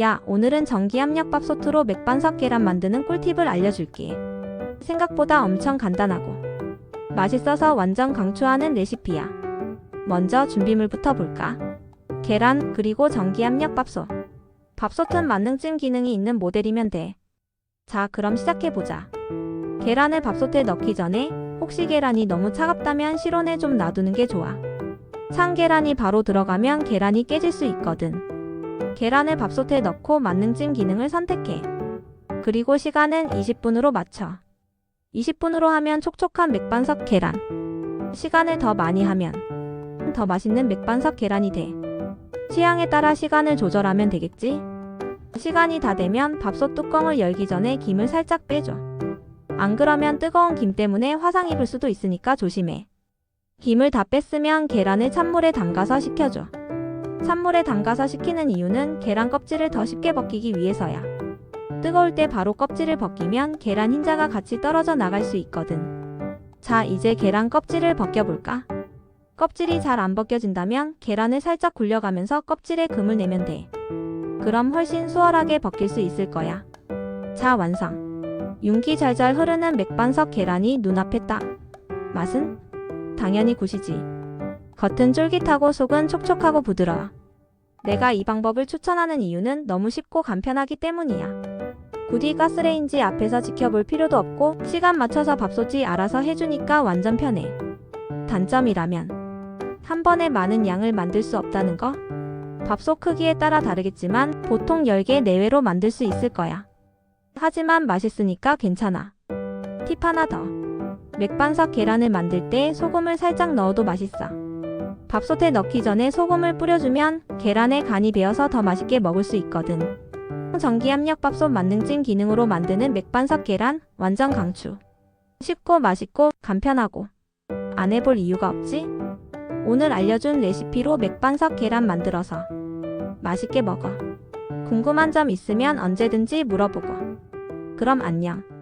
야, 오늘은 전기압력밥솥으로 맥반석 계란 만드는 꿀팁을 알려줄게. 생각보다 엄청 간단하고 맛있어서 완전 강추하는 레시피야. 먼저 준비물부터 볼까? 계란, 그리고 전기압력밥솥. 밥솥은 만능찜 기능이 있는 모델이면 돼. 자, 그럼 시작해보자. 계란을 밥솥에 넣기 전에 혹시 계란이 너무 차갑다면 실온에 좀 놔두는 게 좋아. 찬 계란이 바로 들어가면 계란이 깨질 수 있거든. 계란을 밥솥에 넣고 만능찜 기능을 선택해. 그리고 시간은 20분으로 맞춰. 20분으로 하면 촉촉한 맥반석 계란. 시간을 더 많이 하면 더 맛있는 맥반석 계란이 돼. 취향에 따라 시간을 조절하면 되겠지? 시간이 다 되면 밥솥 뚜껑을 열기 전에 김을 살짝 빼줘. 안 그러면 뜨거운 김 때문에 화상 입을 수도 있으니까 조심해. 김을 다 뺐으면 계란을 찬물에 담가서 식혀줘. 찬물에 담가서 식히는 이유는 계란 껍질을 더 쉽게 벗기기 위해서야. 뜨거울 때 바로 껍질을 벗기면 계란 흰자가 같이 떨어져 나갈 수 있거든. 자, 이제 계란 껍질을 벗겨볼까? 껍질이 잘 안 벗겨진다면 계란을 살짝 굴려가면서 껍질에 금을 내면 돼. 그럼 훨씬 수월하게 벗길 수 있을 거야. 자, 완성. 윤기 잘잘 흐르는 맥반석 계란이 눈앞에 딱. 맛은? 당연히 굿이지. 겉은 쫄깃하고 속은 촉촉하고 부드러워. 내가 이 방법을 추천하는 이유는 너무 쉽고 간편하기 때문이야. 굳이 가스레인지 앞에서 지켜볼 필요도 없고 시간 맞춰서 밥솥이 알아서 해주니까 완전 편해. 단점이라면 한 번에 많은 양을 만들 수 없다는 거? 밥솥 크기에 따라 다르겠지만 보통 10개 내외로 만들 수 있을 거야. 하지만 맛있으니까 괜찮아. 팁 하나 더. 맥반석 계란을 만들 때 소금을 살짝 넣어도 맛있어. 밥솥에 넣기 전에 소금을 뿌려주면 계란에 간이 배어서 더 맛있게 먹을 수 있거든. 전기압력 밥솥 만능찜 기능으로 만드는 맥반석 계란 완전 강추. 쉽고 맛있고 간편하고 안 해볼 이유가 없지? 오늘 알려준 레시피로 맥반석 계란 만들어서 맛있게 먹어. 궁금한 점 있으면 언제든지 물어보고. 그럼 안녕.